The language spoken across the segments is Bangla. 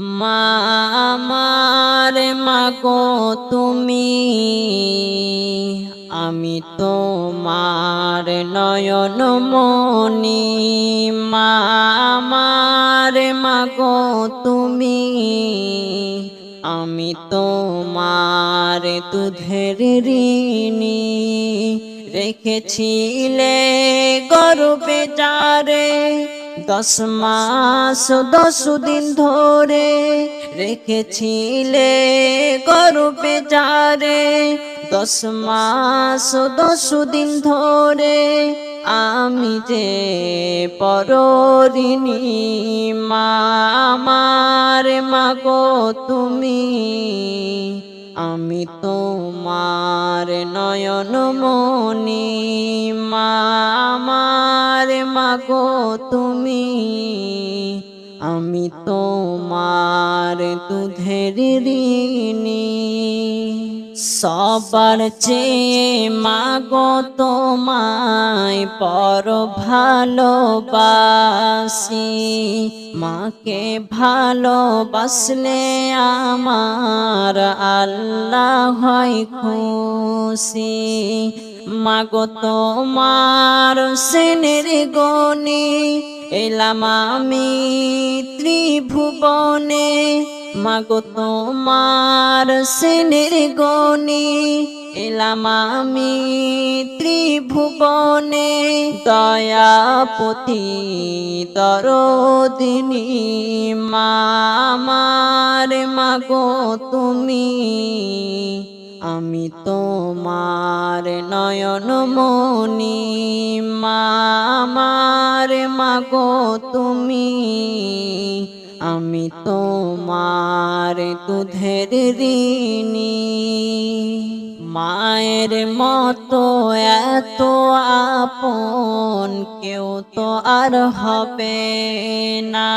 মা, আমার মাগো তুমি। আমি তোমার নয়ন মনি মা, আমার মাগো তুমি। আমি তোমার দুধের ঋণী। রেখেছিলে গর্বে যারে দশ মাস, দশ দিন ধরে রেখেছিলে গর্বে যারে। দশ মাস, দশ দিন ধরে আমি যে পরিণী মা আমার মাগো তুমি। আমি তোমার নয়ন মনি মা আমার মাগো তুমি। আমি তোমার দুধের ঋণী। সবার চেয়ে মাগো তোমায় পর ভালোবাসি। মাকে ভালোবাসলে আমার আল্লাহ হয় খুশি। মাগো তোমার সেনের গনি, এলাম আমি ত্রিভুবনে। মাগো তোমার সেনের গনি এলাম আমি ত্রিভুবনে, দয়াপতি দরদিনী মা আমার মাগো তুমি। আমি তোমার নয়ন মনি মা আমার মাগো তুমি। আমি তোমার দুধের ঋণী। মায়ের মতো এত আপন কেউ তো আর হবে না।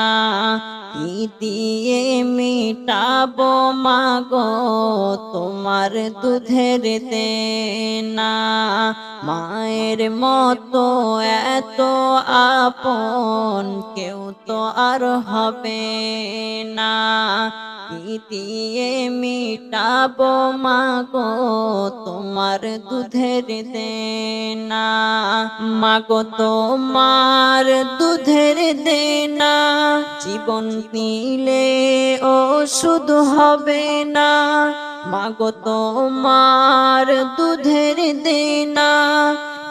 কি দিয়ে মিটাবো মাগো তোমার দুধের দেনা। মায়ের মতো এত আপন, কেউ তো আর হবে না। কি দিয়ে মিটাবো মাগো, তোমার দুধের দেনা। মাগো, তোমার দুধের দেনা। জীবন দিলে ও শুধু হবে না। মাগো, তোমার দুধের দেনা।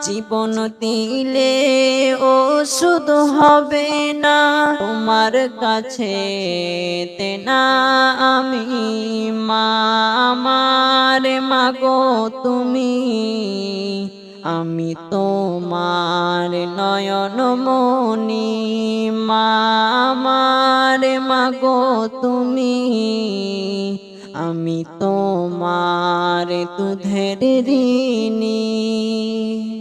জীবন দিলে ও শুধু হবে না। তোমার কাছে তেনা আমি মা, আমার মাগো তুমি। আমি তোমার নয়ন মনি মা, আমার মাগো তুমি। আমি তোমার দুধের ঋণী।